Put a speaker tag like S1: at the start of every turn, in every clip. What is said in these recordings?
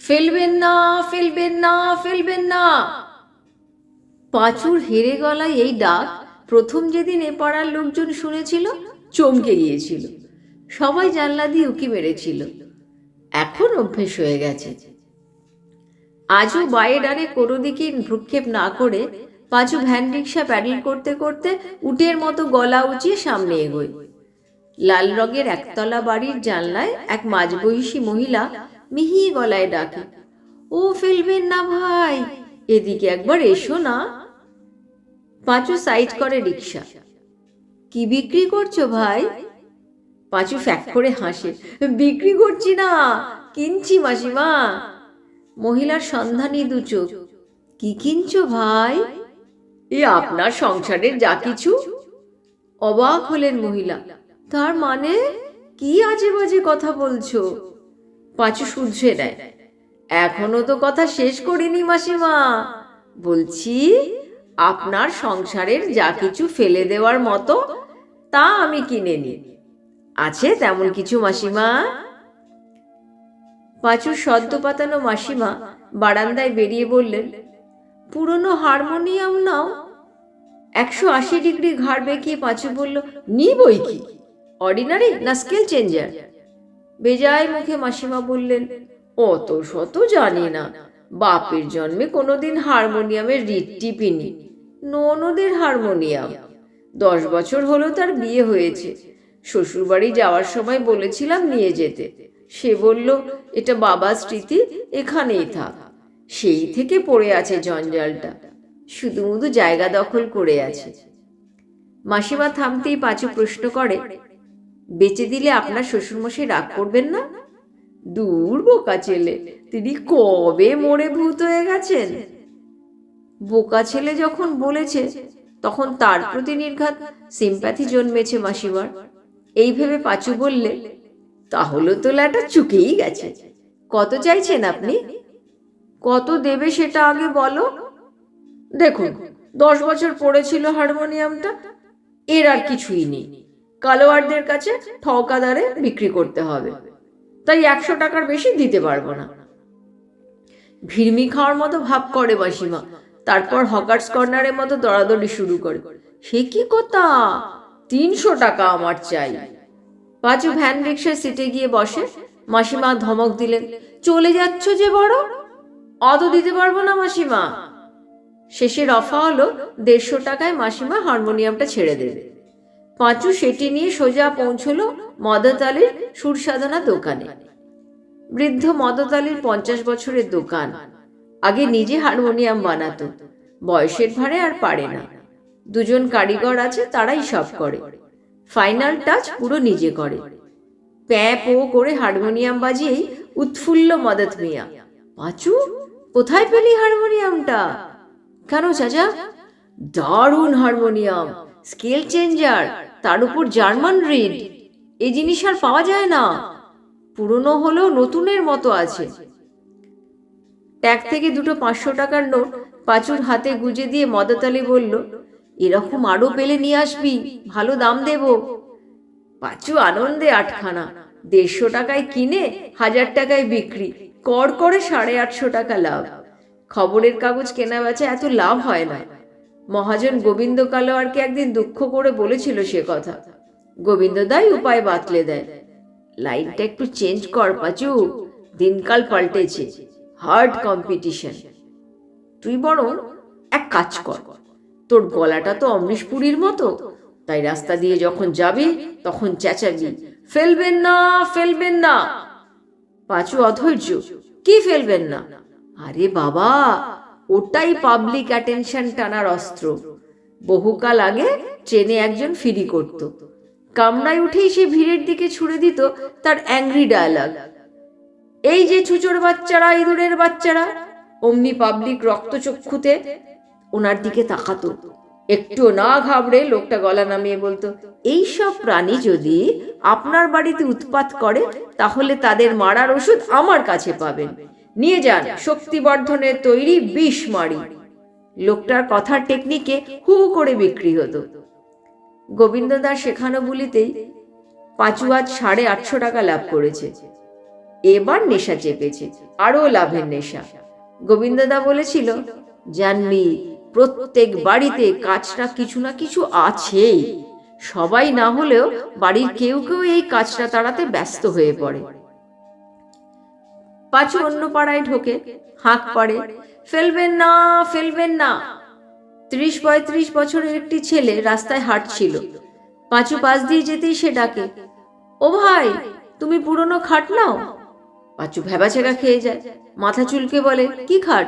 S1: ফেলবেন না ফেলবেন পাঁচুর হেরে গলায় এই ডাক প্রথম যেদিন এ পাড়ার লোকজন শুনেছিল, চমকে গিয়েছিল। সবাই জানলা দিয়ে উকি মেরেছিল। এখন অভ্যেস হয়ে গেছে। আজও বায়ে ডানে কোনো দিকে ভ্রুক্ষেপ না করে পাঁচু ভ্যান রিক্সা প্যাডেল করতে করতে উটের মতো গলা উঁচিয়ে সামনে এগোয়। লাল রঙের একতলা বাড়ির জানলায় এক মাঝবয়সী মহিলা মিহি গলায় ডাকে, ও ফেলবেন না ভাই, এদিকে একবার এসো না। পাঁচু সাইড করে রিক্সা কি বিক্রি করছ ভাই? পাঁচু ফ্যাক করে হাসে, বিক্রি করছি না, কিনছি মাসিমা। মহিলার সন্ধানী দু চোখ, কি কিনছো ভাই? এ আপনার সংসারের যা কিছু? অবাক হলেন মহিলা, তার মানে কি আজে বাজে কথা বলছো? পাঁচু শুধরে দেয়। এখনও তো কথা শেষ করিনি মাসিমা। বলছি, আপনার সংসারের যা কিছু ফেলে দেওয়ার মতো, তা আমি কিনে নি। আছে তেমন কিছু মাসিমা? পাঁচুর সদ্য পাতানো মাসিমা বারান্দায় বেরিয়ে বললেন, পুরনো হারমোনিয়াম নাও। একশো আশি ডিগ্রি ঘাড় বেঁকিয়ে পাঁচু বলল নি বই কি? অর্ডিনারি না স্কেল চেঞ্জার বেজায় মুখে মাসিমা বললেন অত শত জানি না, বাপের জন্মে কোনোদিন হারমোনিয়ামের রিট টিপিনি, ননদের হারমোনিয়াম। দশ বছর হলো তার বিয়ে হয়েছে। শ্বশুরবাড়ি যাওয়ার সময় বলেছিলাম নিয়ে যেতে। সে বলল, এটা বাবার স্মৃতি, এখানেই থাক। সেই থেকে পড়ে আছে জঞ্জালটা। শুধুমুধু জায়গা দখল করে আছে। মাসিমা থামতেই পাঁচু প্রশ্ন করে বেচে দিলে আপনার শ্বশুরমশাই রাগ করবেন না? দূর বোকা ছেলে, তিনি কবে মরে ভূত হয়ে গেছেন? বোকা ছেলে যখন বলেছে, তখন তার প্রতি নির্ঘাত সিম্প্যাথি জন্মেছে মাসিমার। এই ভেবে পাঁচু বললে, তাহলে তো ল্যাটা চুকেই গেছে। কত চাইছেন আপনি? কত দেবে সেটা আগে বলো? দেখুন, দশ বছর পড়েছিল হারমোনিয়ামটা, এর আর কিছুই নেই। কালোয়ারদের কাছে ঠকাদারে বিক্রি করতে হবে। তাই একশো টাকার বেশি দিতে পারব না। ভিড়মি খাওয়ার মতো ভাব করে মাসিমা। তারপর হকার্স কর্নারের মতো দরাদরি শুরু করে। সে কি কথা? তিনশো টাকা আমার চাই। পাঁচু ভ্যান রিক্সার সিটে গিয়ে বসে। মাসিমা ধমক দিলেন, চলে যাচ্ছ যে বড়? অত দিতে পারব না মাসিমা। শেষে রফা হলো দেড়শো টাকায় মাসিমা হারমোনিয়ামটা ছেড়ে দেবে। পাঁচু সেটি নিয়ে সোজা পৌঁছলো মদতালির সুরসাধনা দোকানে। বৃদ্ধ মদতালির পঞ্চাশ বছরের দোকান। আগে নিজে হারমোনিয়াম বানাতো। বয়সের ভারে আর পারে না। দুজন কারিগর আছে, তারাই সব করে। ফাইনাল টাচ পুরো নিজে করে। প্যাঁ পো করে হারমোনিয়াম বাজিয়েই উৎফুল্ল মদত মিয়া। পাঁচু, কোথায় পেলি হারমোনিয়ামটা? কেন চাচা? দারুণ হারমোনিয়াম। স্কেল চেঞ্জার, তার উপর জার্মান রিড। এই জিনিস আর পাওয়া যায় না। পুরনো হলেও নতুনের মতো আছে। ট্যাগ থেকে দুটো পাঁচশো টাকার নোট পাঁচুর হাতে গুজে দিয়ে মদতালি বলল, এরকম আরও পেলে নিয়ে আসবি, ভালো দাম দেব। পাঁচু আনন্দে আটখানা, দেড়শো টাকায় কিনে হাজার টাকায় বিক্রি, কর করে সাড়ে আটশো টাকা লাভ। খবরের কাগজ কেনা বেচা এত লাভ হয় না। মহাজন গোবিন্দ কালোয়ারকে একদিন দুঃখ করে বলেছিল সে কথা। গোবিন্দ দাই উপায় বাতলে দেয়। লাইনটা একটু চেঞ্জ কর পাচু, দিনকাল পাল্টেছে, হার্ড কম্পিটিশন। তুই বরং এক কাজ কর, তোর গলাটা তো অমরিশ পুরীর মতো, তাই রাস্তা দিয়ে যখন যাবি তখন চেঁচাবি, ফেলবেন না ফেলবেন না। পাঁচু অধৈর্য, কি ফেলবেন না? আরে বাবা ওটাই পাবলিক অ্যাটেনশন টানার অস্ত্র। বহুকাল আগে ট্রেনে একজন ফিরি করত। কামরায় উঠেই সে ভিড়ের দিকে ছুড়ে দিত তার অ্যাংরি ডায়ালগ এই যে ছুচোর বাচ্চারা, ইঁদুরের বাচ্চারা, অমনি পাবলিক রক্তচক্ষুতে ওনার দিকে তাকাতো। একটু না ঘাবড়ে লোকটা গলা নামিয়ে বলতো, এই সব প্রাণী যদি আপনার বাড়িতে উৎপাত করে, তাহলে তাদের মারার ওষুধ আমার কাছে পাবেন। নিয়ে যান শক্তিবর্ধনের তৈরি বিষ মারি লোকটার কথার টেকনিকে হু করে বিক্রি হতো। গোবিন্দদার শেখানো বুলিতেই পাঁচু আজ সাড়ে আটশো টাকা লাভ করেছে। এবার নেশা চেপেছে, আরও লাভের নেশা। গোবিন্দদা বলেছিল, জানবি, প্রত্যেক বাড়িতে কাজটা কিছু না কিছু আছেই। সবাই না হলেও বাড়ির কেউ কেউ এই কাজটা তাড়াতে ব্যস্ত হয়ে পড়ে। পাঁচু অন্য পাড়ায় ঢোকে, হাঁক পড়ে, ফেলবেন না ফেলবেন না। ত্রিশ পঁয়ত্রিশ বছরের একটি ছেলে রাস্তায় হাঁটছিল। পাঁচু পাশ দিয়ে যেতেই সে ডাকে, ও ভাই, তুমি পুরনো খাট নাও? পাঁচু ভেবাচেকা খেয়ে যায়, মাথা চুলকে বলে, কি খাট?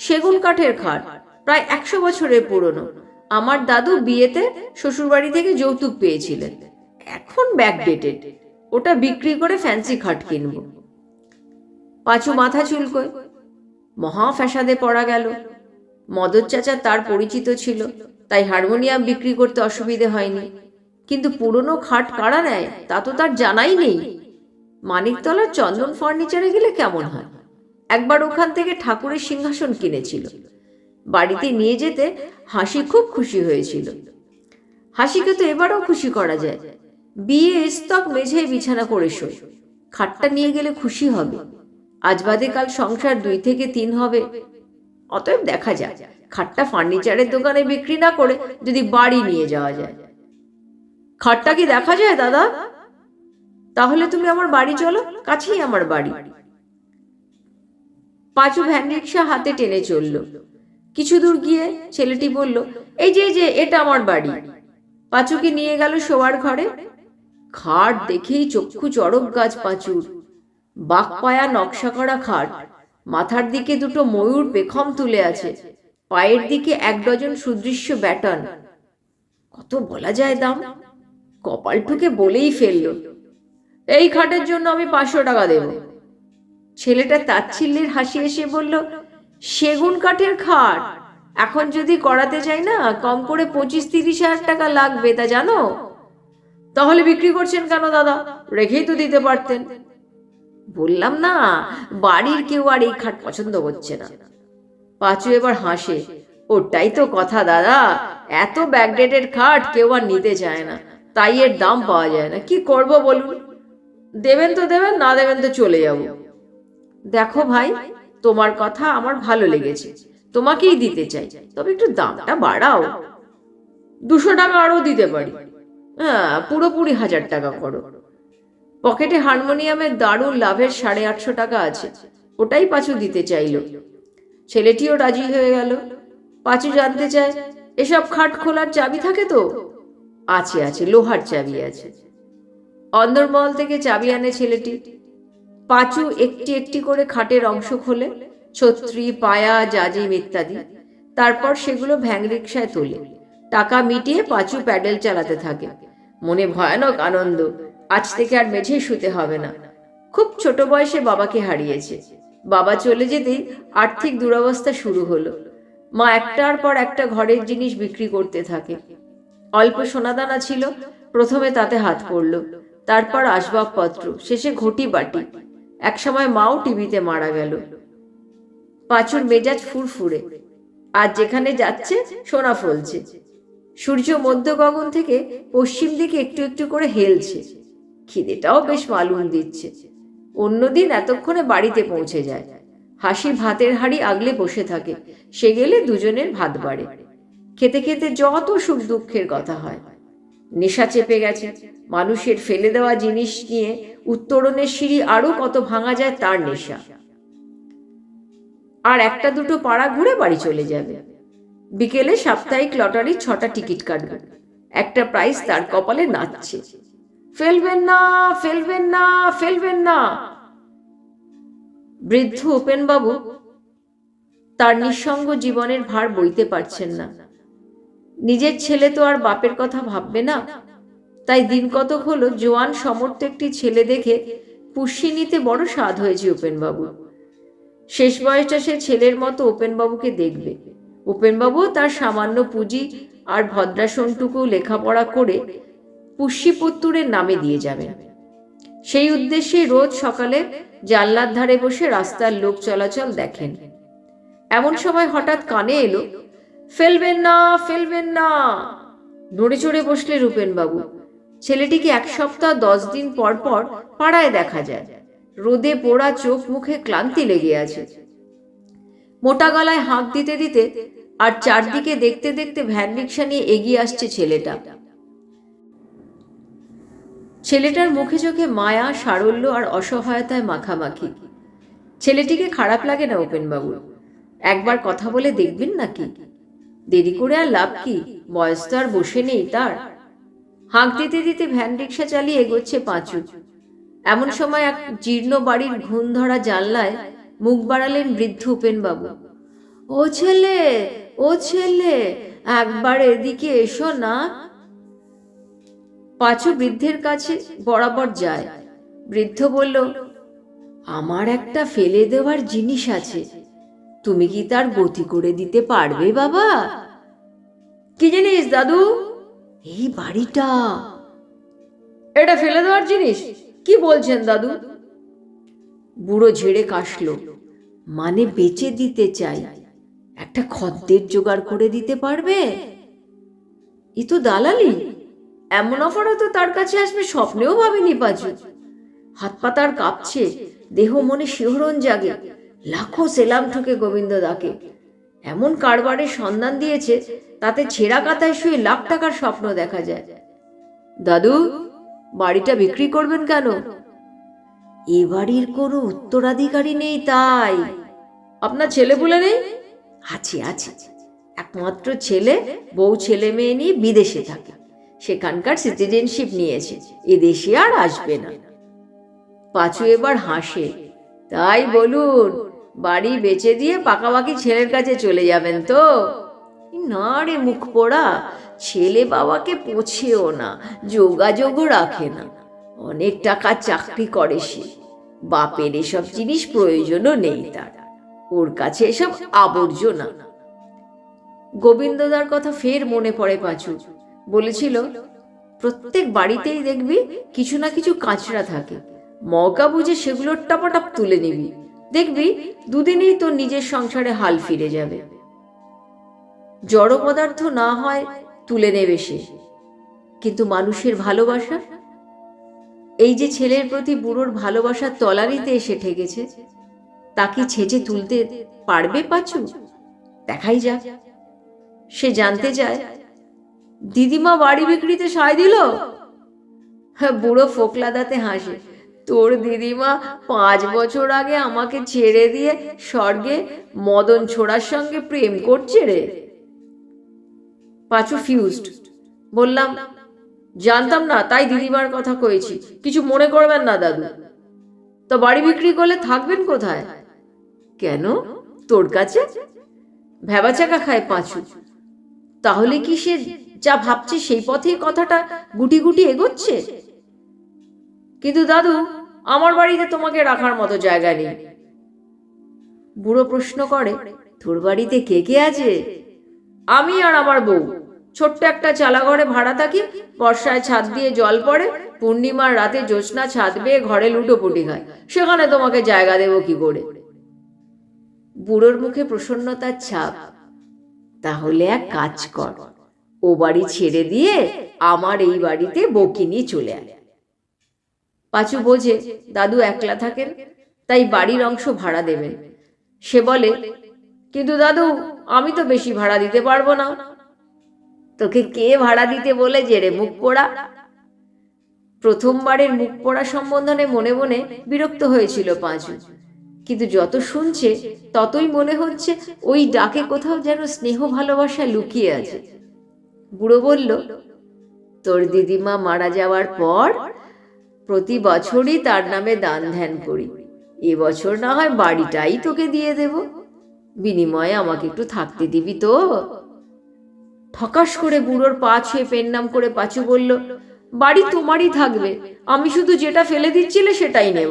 S1: সেগুন কাঠের খাট, প্রায় একশো বছরের পুরনো। আমার দাদু বিয়েতে শ্বশুরবাড়ি থেকে যৌতুক পেয়েছিলেন। এখন ব্যাকডেটেড ওটা বিক্রি করে ফ্যান্সি খাট কিনবো। পাঁচু মাথা চুলকোয়। মহা ফ্যাসাদে পড়া গেল। মদর চাচা তার পরিচিত ছিল, তাই হারমোনিয়াম বিক্রি করতে অসুবিধে হয়নি। কিন্তু পুরনো খাট কারা নেয়, তা তো তার জানাই নেই। মানিকতলার চন্দন ফার্নিচারে গেলে কেমন হয়? একবার ওখান থেকে ঠাকুরের সিংহাসন কিনেছিল। বাড়িতে নিয়ে যেতে হাসি খুব খুশি হয়েছিল। হাসিকে তো এবারও খুশি করা যায়। বিয়ে স্তক মেঝে বিছানা করে শোয়। খাটটা নিয়ে গেলে খুশি হবে। আজ বাদে কাল সংসার দুই থেকে তিন হবে। অতএব দেখা যায় খাটটা ফার্নিচারের দোকানে বিক্রি না করে যদি বাড়ি নিয়ে যাওয়া যায়। খাটটা কি দেখা যায়, দাদা? তাহলে তুমি আমার বাড়ি চলো, কাছেই আমার বাড়ি। পাঁচু ভ্যান রিক্সা হাতে টেনে চলল। কিছু দূর গিয়ে ছেলেটি বলল, এই যে যে, এটা আমার বাড়ি। পাঁচুকে নিয়ে গেল শোয়ার ঘরে। খাট দেখেই চক্ষু চড়ক গাছ পাঁচুর। বাঘপায়া নকশা করা খাট, মাথার দিকে দুটো ময়ূর পেখম তুলে আছে, পায়ের দিকে এক ডজন সুদৃশ্য ব্যাটন। কত বলা যায় দাম? কপাল ঠুকে বলেই ফেলল, এই খাটের জন্য আমি পাঁচশো টাকা দেব। ছেলেটা তাচ্ছিল্যের হাসি এসে বলল, সেগুন কাঠের খাট, এখন যদি করাতে চাই না, কম করে পঁচিশ তিরিশ হাজার টাকা লাগবে, তা জানো? তাহলে বিক্রি করছেন কেন দাদা? রেখেই তো দিতে পারতেন। বললাম না, বাড়ির কেউ আর এই খাট পছন্দ করছে না। পাঁচু এবার হাসে, ওটাই তো কথা দাদা, এত ব্যাকডেটেড খাট কেউ আর নিতে চায় না, তাই এর দাম পাওয়া যায় না, কি করব বলুন? দেবেন তো দেবেন, না দেবেন তো চলে যাব। দেখো ভাই, তোমার কথা আমার ভালো লেগেছে, তোমাকেই দিতে চাই, তবে একটু দামটা বাড়াও। দুশো টাকা আরও দিতে পারি। হ্যাঁ পুরোপুরি হাজার টাকা করো। পকেটে হারমোনিয়ামের দারুণ লাভের সাড়ে আটশো টাকা আছে। ওটাই পাঁচু দিতে চাইল। ছেলেটিও রাজি হয়ে গেল। পাঁচু জানতে চায়, এসব খাট খোলার চাবি থাকে তো? আছে আছে, লোহার চাবি আছে। অন্দরমহল থেকে চাবি আনে ছেলেটি। পাঁচু একটি একটি করে খাটের অংশ খোলে, ছত্রি, পায়া জাজিম ইত্যাদি। তারপর সেগুলো ভ্যাং রিক্সায় তোলে। টাকা মিটিয়ে পাঁচু প্যাডেল চালাতে থাকে। মনে ভয়ানক আনন্দ। আজ থেকে আর মেঝেই শুতে হবে না। খুব ছোট বয়সে বাবাকে হারিয়েছে। বাবা চলে যেতেই আর্থিক দুরবস্থা শুরু হলো। মা একটার পর একটা ঘরের জিনিস বিক্রি করতে থাকে। অল্প সোনাদানা ছিল, প্রথমে তাতে হাত পড়ল, তারপর আসবাবপত্র, শেষে ঘটি বাটি। একসময় মাও টিভিতে মারা গেল। পাঁচুর মেজাজ ফুরফুরে। আর যেখানে যাচ্ছে, সোনা ফলছে। সূর্য মধ্য গগন থেকে পশ্চিম দিকে একটু একটু করে হেলছে। খিদেটাও বেশ মালুম দিচ্ছে। অন্যদিন এতক্ষণে বাড়িতে পৌঁছে যায়। হাসি ভাতের হাড়ি আগলে বসে থাকে। সে গেলে দুজনের ভাত বাড়ে। খেতে খেতে যত সুখ দুঃখের কথা হয়। নেশা চেপে গেছে। মানুষের ফেলে দেওয়া জিনিস নিয়ে উত্তরণের সিঁড়ি আরও কত ভাঙা যায় তার নেশা। আর একটা দুটো পাড়া ঘুরে বাড়ি চলে যাবে। বিকেলে সাপ্তাহিক লটারির ছটা টিকিট কাটবে। একটা প্রাইস তার কপালে নাচছে। ফেলবেন না ফেলবেন না ফেলবেন না। বৃদ্ধ উপেনবাবু তার নিঃসঙ্গ জীবনের ভার বইতে পারছেন না। নিজের ছেলে তো আর বাপের কথা ভাববে না। তাই দিন কতক হলো জোয়ান সমর্থ একটি ছেলে দেখে পুষ্যি নিতে বড় স্বাদ হয়েছে উপেনবাবু শেষ বয়সটা সে ছেলের মতো উপেনবাবুকে দেখবে। উপেনবাবুও তার সামান্য পুঁজি আর ভদ্রাসনটুকু লেখাপড়া করে পুষ্যিপুত্তুরের নামে দিয়ে যাবেন সেই উদ্দেশ্যে রোজ সকালে জানলার ধারে বসে রাস্তার লোক চলাচল দেখেন। এমন সময় হঠাৎ কানে এলো, ফেলবেন না ফেলবেন না। নড়ে চড়ে বসলে রূপেনবাবু, ছেলেটিকে এক সপ্তাহ দশ দিন পর পর পাড়ায় দেখা যায়। রোদে পোড়া চোখ মুখে ক্লান্তি লেগে আছে। মোটা গলায় হাঁক দিতে দিতে আর চারদিকে দেখতে দেখতে ভ্যান রিক্সা নিয়ে এগিয়ে আসছে ছেলেটা। ছেলেটার মুখে চোখে মায়া, সারল্য আর অসহায়তায় মাখামাখি। ছেলেটিকে খারাপ লাগে না উপেনবাবু একবার কথা বলে দেখবেন নাকি? দেরি করে আর লাভ কি? বয়স তো আর বসে নেই তার। হাঁক দিতে দিতে ভ্যান রিক্সা চালিয়ে এগোচ্ছে পাঁচু। এমন সময় এক জীর্ণ বাড়ির ঘুণ ধরা জানলায় মুখ বাড়ালেন বৃদ্ধ উপেনবাবু ও ছেলে ও ছেলে, একবার এদিকে এসো না। পাঁচু বৃদ্ধের কাছে বরাবর যায়। বৃদ্ধ বলল, আমার একটা ফেলে দেওয়ার জিনিস আছে। তুমি কি তার গতি করে দিতে পারবে, বাবা? কি জিনিস, দাদু? এই বাড়িটা। এটা ফেলে দেওয়ার জিনিস? কি বলছেন, দাদু? বুড়ো ঝেড়ে কাশলো মানে বেচে দিতে চাই। একটা খদ্দের জোগাড় করে দিতে পারবে? এ তো দালালি। এমন অফারও তো তার কাছে আসবে স্বপ্নেও ভাবেনি পাজু হাত পাতার কাঁপছে, দেহ মনে শিহরণ জাগে, লাখো সেলাম ঠকে গোবিন্দ দাকে এমন কারবারের সন্ধান দিয়েছে, তাতে ছেঁড়া কাতায় শুয়ে লাখ টাকার স্বপ্ন দেখা যায়। দাদু, বাড়িটা বিক্রি করবেন কেন? এ বাড়ির কোনো উত্তরাধিকারী নেই তাই। আপনার ছেলে বলে নেই? আছে আছে। একমাত্র ছেলে, বউ, ছেলে, মেয়ে নিয়ে বিদেশে থাকে। সেখানকার সিটিজেনশিপ নিয়েছে। এ দেশে আর আসবে না। পাঁচু এবার হাসে। তাই বলুন, বাড়ি বেচে দিয়ে পাকাপাকি ছেলের কাছে চলে যাবেন তো? না রে মুখ পোড়া ছেলে বাবাকে পোছেও না, যোগাযোগও রাখে না। অনেক টাকা চাকরি করে সে। বাপের এসব জিনিস প্রয়োজনও নেই তার। ওর কাছে এসব আবর্জনা। গোবিন্দদার কথা ফের মনে পড়ে পাঁচু বলেছিল, প্রত্যেক বাড়িতেই দেখবি কিছু না কিছু কাঁচরা থাকে। মৌকা বুঝে সেগুলোর টাপাটাপ তুলে নিবি। দেখবি দুদিনেই তোর নিজের সংসারে হাল ফিরে যাবে। জড় পদার্থ না হয় তুলে নেবে সে। কিন্তু মানুষের ভালোবাসা? এই যে ছেলের প্রতি বুড়োর ভালোবাসার তলানিতে এসে ঠেকেছে তাকে ছেঁচে তুলতে পারবে পাচু? দেখাই যাক। সে জানতে চায় দিদিমা বাড়ি বিক্রিতে সায় দিল? হ্যাঁ বুড়ো ফোকলাদাতে হাসে। তোর দিদিমা পাঁচ বছর আগে আমাকে ছেড়ে দিয়ে স্বর্গে মদন ছোড়ার সঙ্গে প্রেম করছে রে। পাঁচু ফিউজড বললাম, জানতাম না, তাই দিদিমার কথা কয়েছি। কিছু মনে করবেন না, দাদু। তো বাড়ি বিক্রি করলে থাকবেন কোথায়? কেন? তোর কাছে? ভেবাচাকা খায় পাঁচু। তাহলে কি সে যা ভাবছি সেই পথেই কথাটা গুটি গুটি এগোচ্ছে। কিন্তু দাদু, আমার বাড়িতে তোমাকে রাখার মতো জায়গা নেই। বুড়ো প্রশ্ন করে, তোর বাড়িতে কে কে আছে? আমি আর আমার বউ। ছোট্ট একটা চালা ঘরে ভাড়া থাকি, বর্ষায় ছাদ দিয়ে জল পড়ে, পূর্ণিমার রাতে জ্যোৎস্না ছাদ বেয়ে ঘরে লুটোপুটি খায়। সেখানে তোমাকে জায়গা দেবো কি করে? বুড়োর মুখে প্রসন্নতার ছাপ। তাহলে এক কাজ কর। ও বাড়ি ছেড়ে দিয়ে আমার এই বাড়িতে বকিনি চলে আয়। পাঁচু বোঝে, দাদু একলা থাকেন, তাই বাড়ির অংশ ভাড়া দেবেন। সে বলে, কিন্তু দাদু, আমি তো বেশি ভাড়া দিতে পারব না। তোকে কে ভাড়া দিতে বলে যে রে মুখ পোড়া? প্রথমবারের মুখ পোড়া সম্বোধনে মনে মনে বিরক্ত হয়েছিল পাঁচু। কিন্তু যত শুনছে, ততই মনে হচ্ছে ওই ডাকে কোথাও যেন স্নেহ ভালোবাসা লুকিয়ে আছে। বুড়ো বলল, তোর দিদিমা মারা যাওয়ার পর প্রতি বছরই তার নামে দান ধ্যান করি। এবছর না হয় বাড়িটাই তোকে দিয়ে দেব। বিনিময়ে আমাকে একটু থাকতে দিবি তো? ঠকাস করে বুড়োর পা ছুঁয়ে পেন নাম করে পাচু বলল, বাড়ি তোমারই থাকবে। আমি শুধু যেটা ফেলে দিচ্ছিলে সেটাই নেব।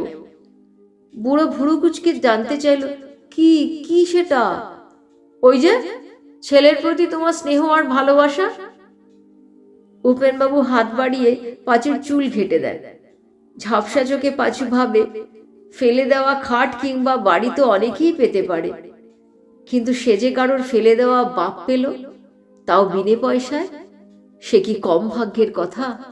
S1: বুড়ো ভুরু কুচকে জানতে চাইল, কি কি সেটা? ওই যে, ছেলের প্রতি তোমার স্নেহ আর ভালোবাসা? উপেনবাবু হাত বাড়িয়ে পাঁচুর চুল ঘেটে দেন। ঝাপসা চোখে পাঁচু ভাবে, ফেলে দেওয়া খাট কিংবা বাড়ি তো অনেকেই পেতে পারে। কিন্তু সে যে কারোর ফেলে দেওয়া বাপ পেল, তাও বিনে পয়সায়? সে কি কম ভাগ্যের কথা?